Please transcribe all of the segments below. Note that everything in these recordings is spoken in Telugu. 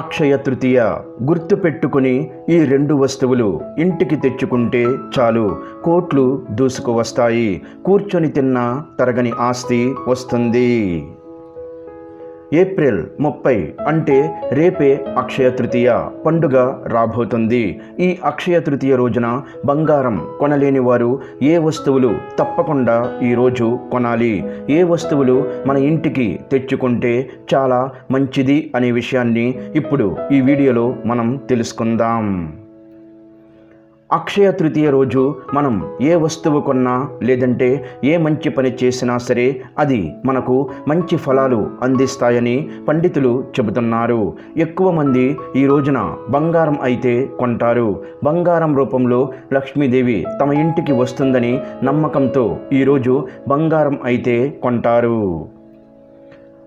అక్షయ తృతీయ గుర్తు పెట్టుకుని ఈ రెండు వస్తువులు ఇంటికి తెచ్చుకుంటే చాలు. కోట్లు దూసుకువస్తాయి. కూర్చొని తిన్న తరగని ఆస్తి వస్తుంది. ఏప్రిల్ ముప్పై అంటే రేపే అక్షయ తృతీయ. పండుగ రాబోతుంది. ఈ అక్షయ తృతీయ రోజున బంగారం కొనలేని వారు ఏ వస్తువులు తప్పకుండా ఈరోజు కొనాలి. ఏ వస్తువులు మన ఇంటికి తెచ్చుకుంటే చాలా మంచిది అనే విషయాన్ని ఇప్పుడు ఈ వీడియోలో మనం తెలుసుకుందాం. అక్షయ తృతీయ రోజు మనం ఏ వస్తువు కొన్నా లేదంటే ఏ మంచి పని చేసినా సరే అది మనకు మంచి ఫలాలు అందిస్తాయని పండితులు చెబుతున్నారు. ఎక్కువ మంది ఈ రోజున బంగారం అయితే కొంటారు. బంగారం రూపంలో లక్ష్మీదేవి తమ ఇంటికి వస్తుందని నమ్మకంతో ఈరోజు బంగారం అయితే కొంటారు.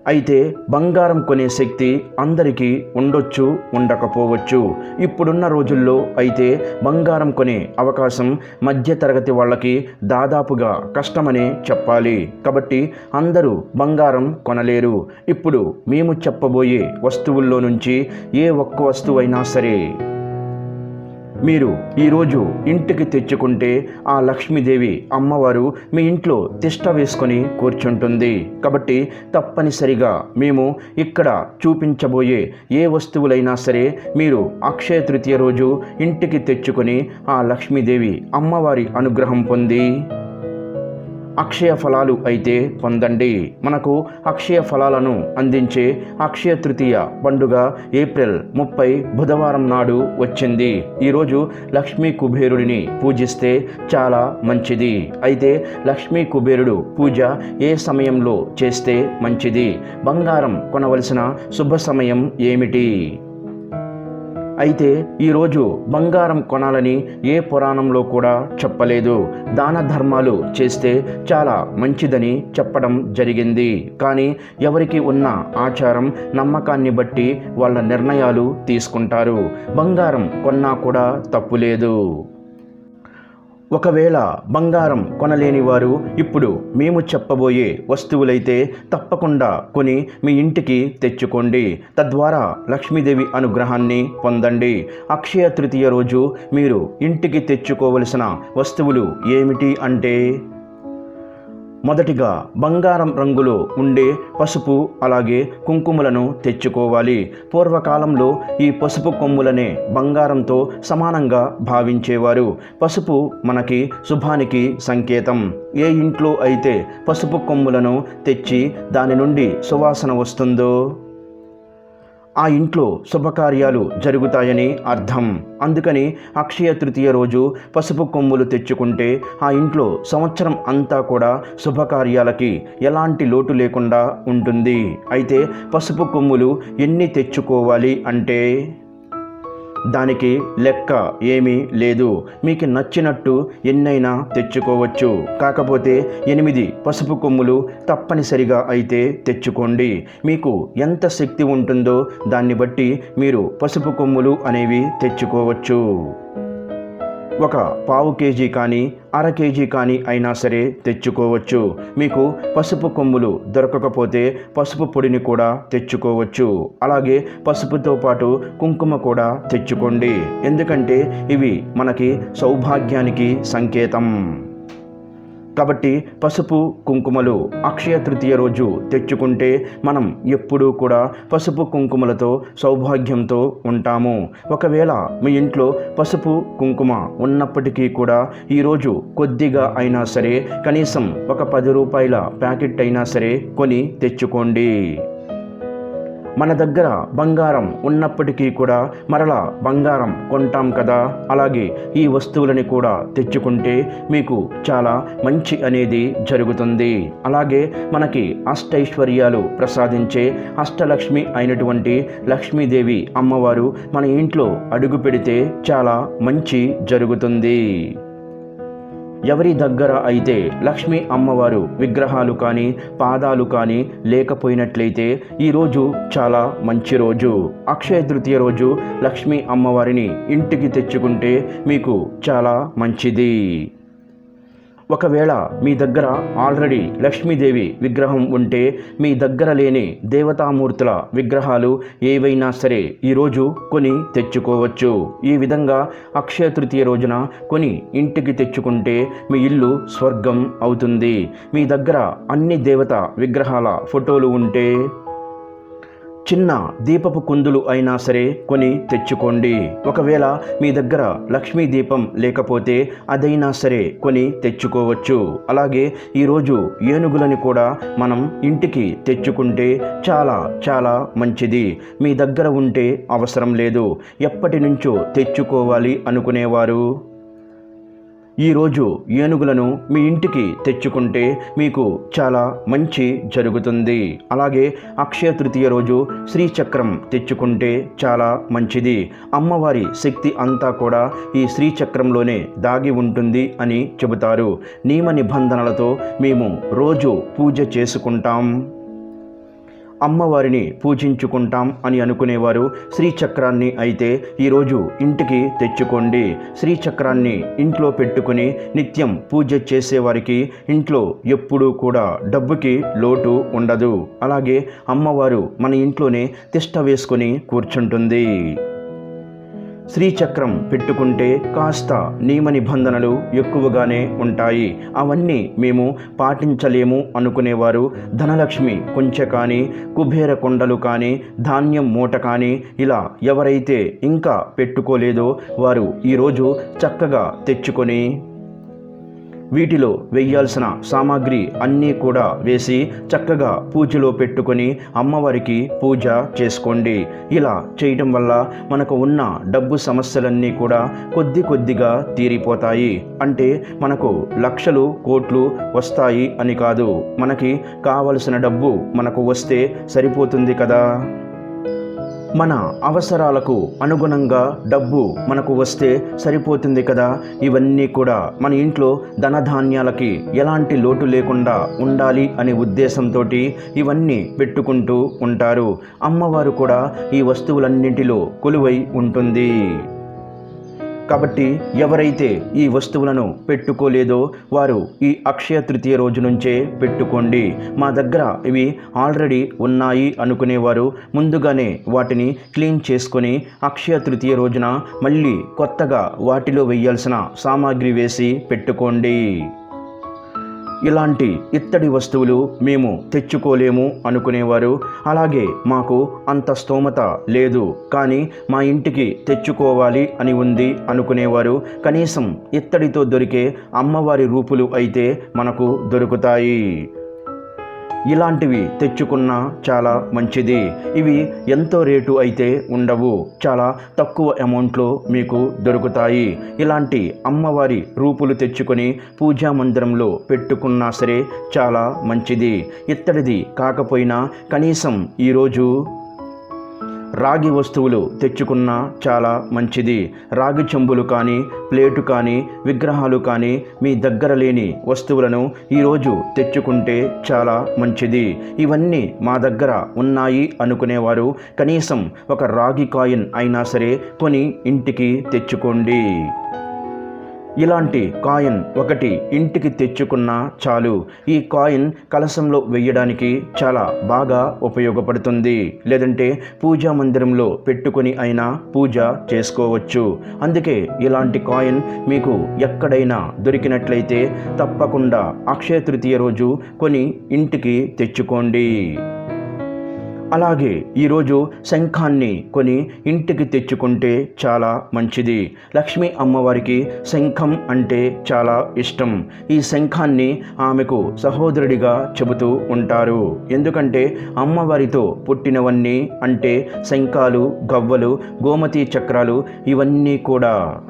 అయితే బంగారం కొనే శక్తి అందరికీ ఉండొచ్చు ఉండకపోవచ్చు. ఇప్పుడున్న రోజుల్లో అయితే బంగారం కొనే అవకాశం మధ్యతరగతి వాళ్ళకి దాదాపుగా కష్టమనే చెప్పాలి. కాబట్టి అందరూ బంగారం కొనలేరు. ఇప్పుడు మేము చెప్పబోయే వస్తువుల్లో నుంచి ఏ ఒక్క వస్తువైనా సరే మీరు ఈరోజు ఇంటికి తెచ్చుకుంటే ఆ లక్ష్మీదేవి అమ్మవారు మీ ఇంట్లో తిష్ట వేసుకొని కూర్చుంటుంది. కాబట్టి తప్పనిసరిగా మేము ఇక్కడ చూపించబోయే ఏ వస్తువులైనా సరే మీరు అక్షయ తృతీయ రోజు ఇంటికి తెచ్చుకొని ఆ లక్ష్మీదేవి అమ్మవారి అనుగ్రహం పొంది. అక్షయ ఫలాలు అయితే పొందండి. మనకు అక్షయ ఫలాలను అందించే అక్షయ తృతీయ పండుగ ఏప్రిల్ ముప్పై బుధవారం నాడు వచ్చింది. ఈరోజు లక్ష్మీ కుబేరుడిని పూజిస్తే చాలా మంచిది. అయితే లక్ష్మీ కుబేరుడు పూజ ఏ సమయంలో చేస్తే మంచిది? బంగారం కొనవలసిన శుభ సమయం ఏమిటి? అయితే ఈరోజు బంగారం కొనాలని ఏ పురాణంలో కూడా చెప్పలేదు. దాన ధర్మాలు చేస్తే చాలా మంచిదని చెప్పడం జరిగింది. కానీ ఎవరికి ఉన్న ఆచారం నమ్మకాన్ని బట్టి వాళ్ళ నిర్ణయాలు తీసుకుంటారు. బంగారం కొన్నా కూడా తప్పు లేదు ఒకవేళ బంగారం కొనలేని వారు ఇప్పుడు మేము చెప్పబోయే వస్తువులైతే తప్పకుండా కొని మీ ఇంటికి తెచ్చుకోండి. తద్వారా లక్ష్మీదేవి అనుగ్రహాన్ని పొందండి. అక్షయ తృతీయ రోజు మీరు ఇంటికి తెచ్చుకోవలసిన వస్తువులు ఏమిటి అంటే మొదటిగా బంగారం రంగులో ఉండే పసుపు అలాగే కుంకుమలను తెచ్చుకోవాలి. పూర్వకాలంలో ఈ పసుపు కొమ్ములనే బంగారంతో సమానంగా భావించేవారు. పసుపు మనకి శుభానికి సంకేతం. ఏ ఇంట్లో అయితే పసుపు కొమ్ములను తెచ్చి దాని నుండి సువాసన వస్తుందో ఆ ఇంట్లో శుభకార్యాలు జరుగుతాయని అర్థం. అందుకని అక్షయ తృతీయ రోజు పసుపు కొమ్ములు తెచ్చుకుంటే ఆ ఇంట్లో సంవత్సరం అంతా కూడా శుభకార్యాలకి ఎలాంటి లోటు లేకుండా ఉంటుంది. అయితే పసుపు కొమ్ములు ఎన్ని తెచ్చుకోవాలి అంటే దానికి లెక్క ఏమీ లేదు. మీకు నచ్చినట్టు ఎన్నైనా తెచ్చుకోవచ్చు. కాకపోతే ఎనిమిది పసుపు కొమ్ములు తప్పనిసరిగా అయితే తెచ్చుకోండి. మీకు ఎంత శక్తి ఉంటుందో దాన్ని బట్టి మీరు పసుపు కొమ్ములు అనేవి తెచ్చుకోవచ్చు. ఒక పావు కేజీ కానీ అర కేజీ కానీ అయినా సరే తెచ్చుకోవచ్చు. మీకు పసుపు కొమ్ములు దొరకకపోతే పసుపు పొడిని కూడా తెచ్చుకోవచ్చు. అలాగే పసుపుతో పాటు కుంకుమ కూడా తెచ్చుకోండి. ఎందుకంటే ఇవి మనకి సౌభాగ్యానికి సంకేతం. కాబట్టి పసుపు కుంకుమలు అక్షయ తృతీయ రోజు తెచ్చుకుంటే మనం ఎప్పుడూ కూడా పసుపు కుంకుమలతో సౌభాగ్యంతో ఉంటాము. ఒకవేళ మీ ఇంట్లో పసుపు కుంకుమ ఉన్నప్పటికీ కూడా ఈరోజు కొద్దిగా అయినా సరే కనీసం ఒక పది రూపాయల ప్యాకెట్ అయినా సరే కొని తెచ్చుకోండి. మన దగ్గర బంగారం ఉన్నప్పటికీ కూడా మరలా బంగారం కొంటాం కదా? అలాగే ఈ వస్తువులని కూడా తెచ్చుకుంటే మీకు చాలా మంచి అనేది జరుగుతుంది. అలాగే మనకి అష్టైశ్వర్యాలు ప్రసాదించే అష్టలక్ష్మి అయినటువంటి లక్ష్మీదేవి అమ్మవారు మన ఇంట్లో అడుగు పెడితే చాలా మంచి జరుగుతుంది. ఎవరి దగ్గర అయితే లక్ష్మీ అమ్మవారు విగ్రహాలు కానీ పాదాలు కానీ లేకపోయినట్లయితే ఈరోజు చాలా మంచి రోజు. అక్షయ తృతీయ రోజు లక్ష్మీ అమ్మవారిని ఇంటికి తెచ్చుకుంటే మీకు చాలా మంచిది. ఒకవేళ మీ దగ్గర ఆల్రెడీ లక్ష్మీదేవి విగ్రహం ఉంటే మీ దగ్గర లేని దేవతామూర్తుల విగ్రహాలు ఏవైనా సరే ఈరోజు కొని తెచ్చుకోవచ్చు. ఈ విధంగా అక్షయ తృతీయ రోజున కొని ఇంటికి తెచ్చుకుంటే మీ ఇల్లు స్వర్గం అవుతుంది. మీ దగ్గర అన్ని దేవత విగ్రహాల ఫోటోలు ఉంటే చిన్న దీపపు కుందులు అయినా సరే కొని తెచ్చుకోండి. ఒకవేళ మీ దగ్గర లక్ష్మీ దీపం లేకపోతే అదైనా సరే కొని తెచ్చుకోవచ్చు. అలాగే ఈరోజు ఏనుగులని కూడా మనం ఇంటికి తెచ్చుకుంటే చాలా చాలా మంచిది. మీ దగ్గర ఉంటే అవసరం లేదు. ఎప్పటి నుంచో తెచ్చుకోవాలి అనుకునేవారు. ఈరోజు ఏనుగులను మీ ఇంటికి తెచ్చుకుంటే మీకు చాలా మంచి జరుగుతుంది. అలాగే అక్షయ తృతీయ రోజు శ్రీచక్రం తెచ్చుకుంటే చాలా మంచిది. అమ్మవారి శక్తి అంతా కూడా ఈ శ్రీచక్రంలోనే దాగి ఉంటుంది అని చెబుతారు. నియమ నిబంధనలతో మేము రోజు పూజ చేసుకుంటాం. అమ్మవారిని పూజించుకుంటాం అని అనుకునేవారు శ్రీచక్రాన్ని అయితే ఈరోజు ఇంటికి తెచ్చుకోండి. శ్రీచక్రాన్ని ఇంట్లో పెట్టుకుని నిత్యం పూజ చేసేవారికి ఇంట్లో ఎప్పుడూ కూడా డబ్బుకి లోటు ఉండదు. అలాగే అమ్మవారు మన ఇంట్లోనే తిష్ట వేసుకొని కూర్చుంటుంది. శ్రీచక్రం పెట్టుకుంటే కాస్త నియమ నిబంధనలు ఎక్కువగానే ఉంటాయి. అవన్నీ మేము పాటించలేము అనుకునేవారు. ధనలక్ష్మి కొంచె కానీ కుబేర కొండలు కానీ ధాన్యం మూట కానీ ఇలా ఎవరైతే ఇంకా పెట్టుకోలేదో వారు ఈరోజు చక్కగా తెచ్చుకొని వీటిలో వేయాల్సిన సామాగ్రి అన్నీ కూడా వేసి చక్కగా పూజలో పెట్టుకొని అమ్మవారికి పూజ చేసుకోండి. ఇలా చేయటం వల్ల మనకు ఉన్న డబ్బు సమస్యలన్నీ కూడా కొద్ది కొద్దిగా తీరిపోతాయి. అంటే మనకు లక్షలు కోట్లు వస్తాయి అని కాదు. మనకి కావలసిన డబ్బు మనకు వస్తే సరిపోతుంది కదా? మన అవసరాలకు అనుగుణంగా డబ్బు మనకు వస్తే సరిపోతుంది కదా? ఇవన్నీ కూడా మన ఇంట్లో ధనధాన్యాలకి ఎలాంటి లోటు లేకుండా ఉండాలి అనే ఉద్దేశంతో ఇవన్నీ పెట్టుకుంటూ ఉంటారు. అమ్మవారు కూడా ఈ వస్తువులన్నింటిలో కొలువై ఉంటుంది. కాబట్టి ఎవరైతే ఈ వస్తువులను పెట్టుకోలేదో వారు ఈ అక్షయ తృతీయ రోజు నుంచే పెట్టుకోండి. మా దగ్గర ఇవి ఆల్రెడీ ఉన్నాయి అనుకునేవారు. ముందుగానే వాటిని క్లీన్ చేసుకొని అక్షయ తృతీయ రోజున మళ్ళీ కొత్తగా వాటిలో వేయాల్సిన సామాగ్రి వేసి పెట్టుకోండి. ఇలాంటి ఇత్తడి వస్తువులు మేము తెచ్చుకోలేము అనుకునేవారు. అలాగే మాకు అంత స్తోమత లేదు కానీ మా ఇంటికి తెచ్చుకోవాలి అని ఉంది అనుకునేవారు. కనీసం ఇత్తడితో దొరికే అమ్మవారి రూపులు అయితే మనకు దొరుకుతాయి. ఇలాంటివి తెచ్చుకున్నా చాలా మంచిది. ఇవి ఎంతో రేటు అయితే ఉండవు. చాలా తక్కువ అమౌంట్లో మీకు దొరుకుతాయి. ఇలాంటి అమ్మవారి రూపులు తెచ్చుకొని పూజా మందిరంలో పెట్టుకున్నా సరే చాలా మంచిది. ఇత్తడిది కాకపోయినా కనీసం ఈరోజు రాగి వస్తువులు తెచ్చుకున్నా చాలా మంచిది. రాగి చెంబులు కానీ ప్లేటు కానీ విగ్రహాలు కానీ మీ దగ్గర లేని వస్తువులను ఈరోజు తెచ్చుకుంటే చాలా మంచిది. ఇవన్నీ మా దగ్గర ఉన్నాయి అనుకునేవారు. కనీసం ఒక రాగి కాయిన్ అయినా సరే కొని ఇంటికి తెచ్చుకోండి. ఇలాంటి కాయిన్ ఒకటి ఇంటికి తెచ్చుకున్నా చాలు. ఈ కాయిన్ కలశంలో వేయడానికి చాలా బాగా ఉపయోగపడుతుంది. లేదంటే పూజా మందిరంలో పెట్టుకొని అయినా పూజ చేసుకోవచ్చు. అందుకే ఇలాంటి కాయిన్ మీకు ఎక్కడైనా దొరికినట్లయితే తప్పకుండా అక్షయ తృతీయ రోజు కొని ఇంటికి తెచ్చుకోండి. అలాగే ఈరోజు శంఖాన్ని కొని ఇంటికి తెచ్చుకుంటే చాలా మంచిది. లక్ష్మీ అమ్మవారికి శంఖం అంటే చాలా ఇష్టం. ఈ శంఖాన్ని ఆమెకు సహోదరుడిగా చెబుతూ ఉంటారు. ఎందుకంటే అమ్మవారితో పుట్టినవన్నీ అంటే శంఖాలు గవ్వలు గోమతి చక్రాలు ఇవన్నీ కూడా.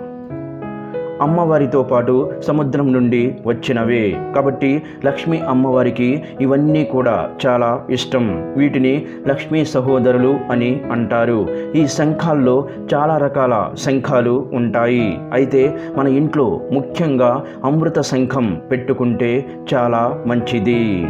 అమ్మవారితో పాటు సముద్రం నుండి వచ్చినవే. కాబట్టి లక్ష్మీ అమ్మవారికి ఇవన్నీ కూడా చాలా ఇష్టం. వీటిని లక్ష్మీ సహోదరులు అని అంటారు. ఈ శంఖాల్లో చాలా రకాల శంఖాలు ఉంటాయి. అయితే మన ఇంట్లో ముఖ్యంగా అమృత శంఖం పెట్టుకుంటే చాలా మంచిది.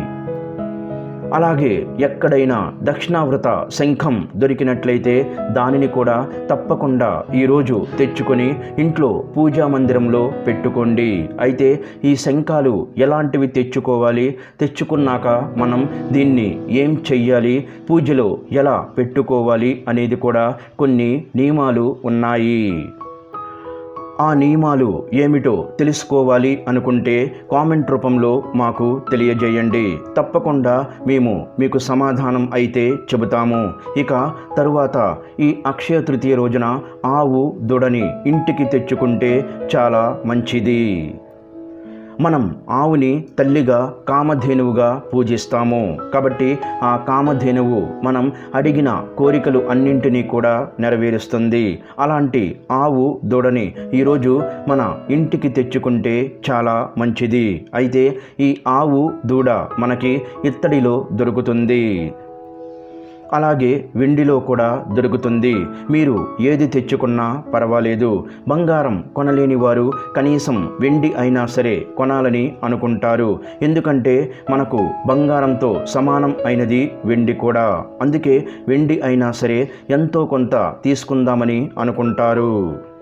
అలాగే ఎక్కడైనా దక్షిణావృత శంఖం దొరికినట్లయితే దానిని కూడా తప్పకుండా ఈరోజు తెచ్చుకొని ఇంట్లో పూజా మందిరంలో పెట్టుకోండి. అయితే ఈ శంఖాలు ఎలాంటివి తెచ్చుకోవాలి? తెచ్చుకున్నాక మనం దీన్ని ఏం చెయ్యాలి? పూజలో ఎలా పెట్టుకోవాలి? అనేది కూడా కొన్ని నియమాలు ఉన్నాయి. ఆ నియమాలు ఏమిటో తెలుసుకోవాలి అనుకుంటే కామెంట్ రూపంలో మాకు తెలియజేయండి. తప్పకుండా మేము మీకు సమాధానం అయితే చెబుతాము. ఇక తరువాత ఈ అక్షయ తృతీయ రోజున ఆవు దొడని ఇంటికి తెచ్చుకుంటే చాలా మంచిది. మనం ఆవుని తల్లిగా కామధేనువుగా పూజిస్తాము. కాబట్టి ఆ కామధేనువు మనం అడిగిన కోరికలు అన్నింటినీ కూడా నెరవేరుస్తుంది. అలాంటి ఆవు దూడని ఈరోజు మన ఇంటికి తెచ్చుకుంటే చాలా మంచిది. అయితే ఈ ఆవు దూడ మనకి ఇత్తడిలో దొరుకుతుంది. అలాగే వెండిలో కూడా దొరుకుతుంది. మీరు ఏది తెచ్చుకున్నా పర్వాలేదు. బంగారం కొనలేని వారు కనీసం వెండి అయినా సరే కొనాలని అనుకుంటారు. ఎందుకంటే మనకు బంగారంతో సమానం అయినది వెండి కూడా. అందుకే వెండి అయినా సరే ఎంతో కొంత తీసుకుందామని అనుకుంటారు.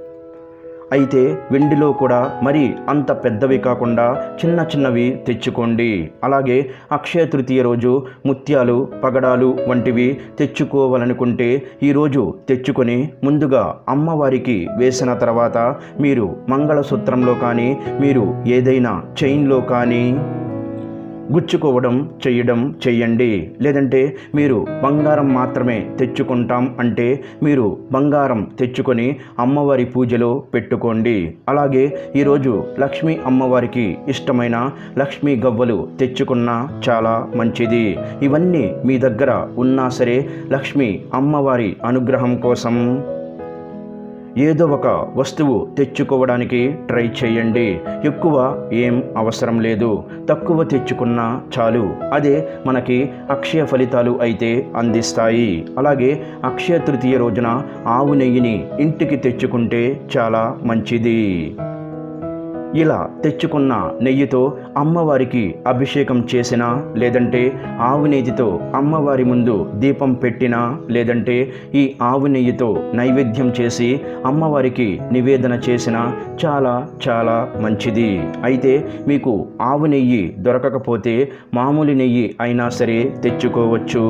అయితే వెండిలో కూడా మరి అంత పెద్దవి కాకుండా చిన్న చిన్నవి తెచ్చుకోండి. అలాగే అక్షయ తృతీయ రోజు ముత్యాలు పగడాలు వంటివి తెచ్చుకోవాలనుకుంటే ఈరోజు తెచ్చుకొని ముందుగా అమ్మవారికి వేసిన తర్వాత మీరు మంగళసూత్రంలో కానీ మీరు ఏదైనా చైన్లో కానీ గుచ్చుకోవడం చేయడం చేయండి లేదంటే మీరు బంగారం మాత్రమే తెచ్చుకుంటాం అంటే మీరు బంగారం తెచ్చుకొని అమ్మవారి పూజలో పెట్టుకోండి. అలాగే ఈరోజు లక్ష్మీ అమ్మవారికి ఇష్టమైన లక్ష్మీ గవ్వలు తెచ్చుకున్న చాలా మంచిది. ఇవన్నీ మీ దగ్గర ఉన్నా సరే లక్ష్మీ అమ్మవారి అనుగ్రహం కోసం ఏదో ఒక వస్తువు తెచ్చుకోవడానికి ట్రై చేయండి. ఎక్కువ ఏం అవసరం లేదు. తక్కువ తెచ్చుకున్నా చాలు. అదే మనకి అక్షయ ఫలితాలు అయితే అందిస్తాయి. అలాగే అక్షయ తృతీయ రోజున ఆవు నెయ్యిని ఇంటికి తెచ్చుకుంటే చాలా మంచిది. ఇలా తెచ్చుకున్న నెయ్యితో అమ్మవారికి అభిషేకం చేసినా లేదంటే ఆవు నెయ్యితో అమ్మవారి ముందు దీపం పెట్టినా లేదంటే ఈ ఆవు నెయ్యితో నైవేద్యం చేసి అమ్మవారికి నివేదన చేసిన చాలా చాలా మంచిది. అయితే మీకు ఆవు నెయ్యి దొరకకపోతే మామూలు నెయ్యి అయినా సరే తెచ్చుకోవచ్చు.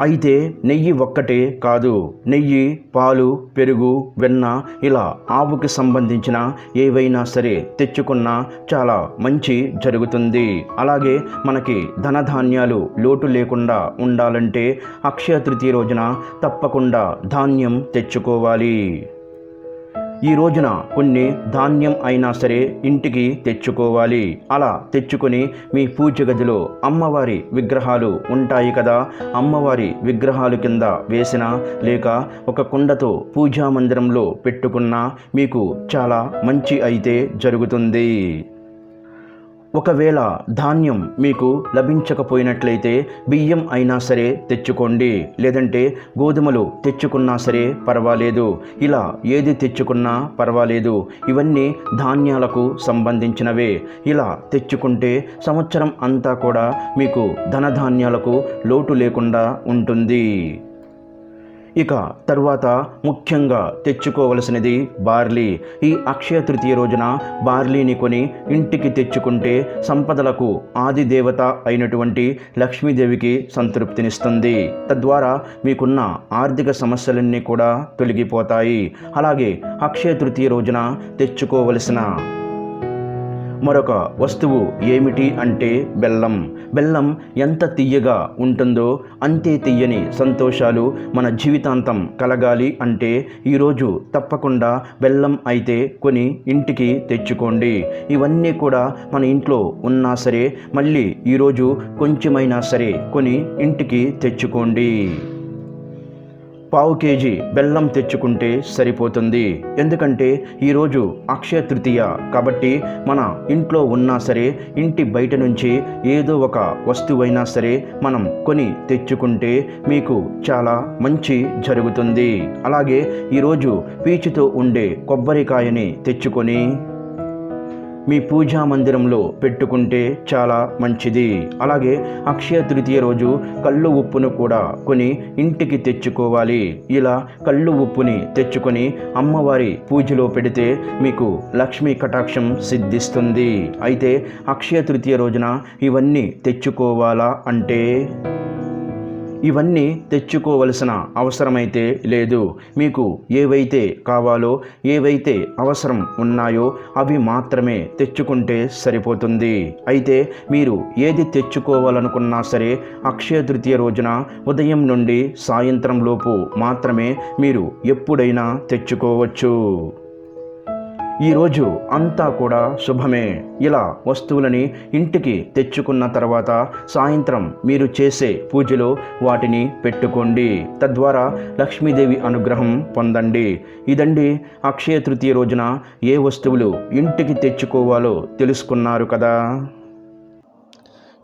అయితే నెయ్యి ఒక్కటే కాదు నెయ్యి పాలు పెరుగు వెన్న ఇలా ఆవుకి సంబంధించిన ఏవైనా సరే తెచ్చుకున్నా చాలా మంచి జరుగుతుంది. అలాగే మనకి ధనధాన్యాలు లోటు లేకుండా ఉండాలంటే అక్షయ తృతీయ రోజున తప్పకుండా ధాన్యం తెచ్చుకోవాలి. ఈ రోజున కొన్ని ధాన్యం అయినా సరే ఇంటికి తెచ్చుకోవాలి. అలా తెచ్చుకొని మీ పూజ గదిలో అమ్మవారి విగ్రహాలు ఉంటాయి కదా. అమ్మవారి విగ్రహాలు కింద వేసిన లేక ఒక కుండతో పూజా మందిరంలో పెట్టుకున్నా మీకు చాలా మంచి అయితే జరుగుతుంది. ఒకవేళ ధాన్యం మీకు లభించకపోయినట్లయితే బియ్యం అయినా సరే తెచ్చుకోండి. లేదంటే గోధుమలు తెచ్చుకున్నా సరే పర్వాలేదు. ఇలా ఏది తెచ్చుకున్నా పర్వాలేదు. ఇవన్నీ ధాన్యాలకు సంబంధించినవే. ఇలా తెచ్చుకుంటే సంవత్సరం అంతా కూడా మీకు ధనధాన్యాలకు లోటు లేకుండా ఉంటుంది. ఇక తరువాత ముఖ్యంగా తెచ్చుకోవలసినది బార్లీ. ఈ అక్షయ తృతీయ రోజున బార్లీని కొని ఇంటికి తెచ్చుకుంటే సంపదలకు ఆది దేవత అయినటువంటి లక్ష్మీదేవికి సంతృప్తినిస్తుంది. తద్వారా మీకున్న ఆర్థిక సమస్యలన్నీ కూడా తొలగిపోతాయి. అలాగే అక్షయ తృతీయ రోజున తెచ్చుకోవలసిన మరొక వస్తువు ఏమిటి అంటే బెల్లం. బెల్లం ఎంత తీయగా ఉంటుందో అంతే తీయని సంతోషాలు మన జీవితాంతం కలగాలి అంటే ఈరోజు తప్పకుండా బెల్లం అయితే కొని ఇంటికి తెచ్చుకోండి. ఇవన్నీ కూడా మన ఇంట్లో ఉన్నా సరే మళ్ళీ ఈరోజు కొంచెమైనా సరే కొని ఇంటికి తెచ్చుకోండి. పావు కేజీ బెల్లం తెచ్చుకుంటే సరిపోతుంది. ఎందుకంటే ఈరోజు అక్షయ తృతీయ కాబట్టి మన ఇంట్లో ఉన్నా సరే ఇంటి బయట నుంచి ఏదో ఒక వస్తువైనా సరే మనం కొని తెచ్చుకుంటే మీకు చాలా మంచి జరుగుతుంది. అలాగే ఈరోజు పీచుతో ఉండే కొబ్బరికాయని తెచ్చుకొని మీ పూజా మందిరంలో పెట్టుకుంటే చాలా మంచిది. అలాగే అక్షయ తృతీయ రోజు కళ్ళు ఉప్పును కూడా కొని ఇంటికి తెచ్చుకోవాలి. ఇలా కళ్ళు ఉప్పుని తెచ్చుకొని అమ్మవారి పూజలో పెడితే మీకు లక్ష్మీ కటాక్షం సిద్ధిస్తుంది. అయితే అక్షయ తృతీయ రోజున ఇవన్నీ తెచ్చుకోవాలా అంటే? ఇవన్నీ తెచ్చుకోవలసిన అవసరమైతే లేదు. మీకు ఏవైతే కావాలో ఏవైతే అవసరం ఉన్నాయో అవి మాత్రమే తెచ్చుకుంటే సరిపోతుంది. అయితే మీరు ఏది తెచ్చుకోవాలనుకున్నా సరే అక్షయ తృతీయ రోజున ఉదయం నుండి సాయంత్రం లోపు మాత్రమే మీరు ఎప్పుడైనా తెచ్చుకోవచ్చు. ఈరోజు అంతా కూడా శుభమే. ఇలా వస్తువులని ఇంటికి తెచ్చుకున్న తర్వాత సాయంత్రం మీరు చేసే పూజలో వాటిని పెట్టుకోండి. తద్వారా లక్ష్మీదేవి అనుగ్రహం పొందండి. ఇదండి అక్షయ తృతీయ రోజున ఏ వస్తువులు ఇంటికి తెచ్చుకోవాలో తెలుసుకున్నారు కదా?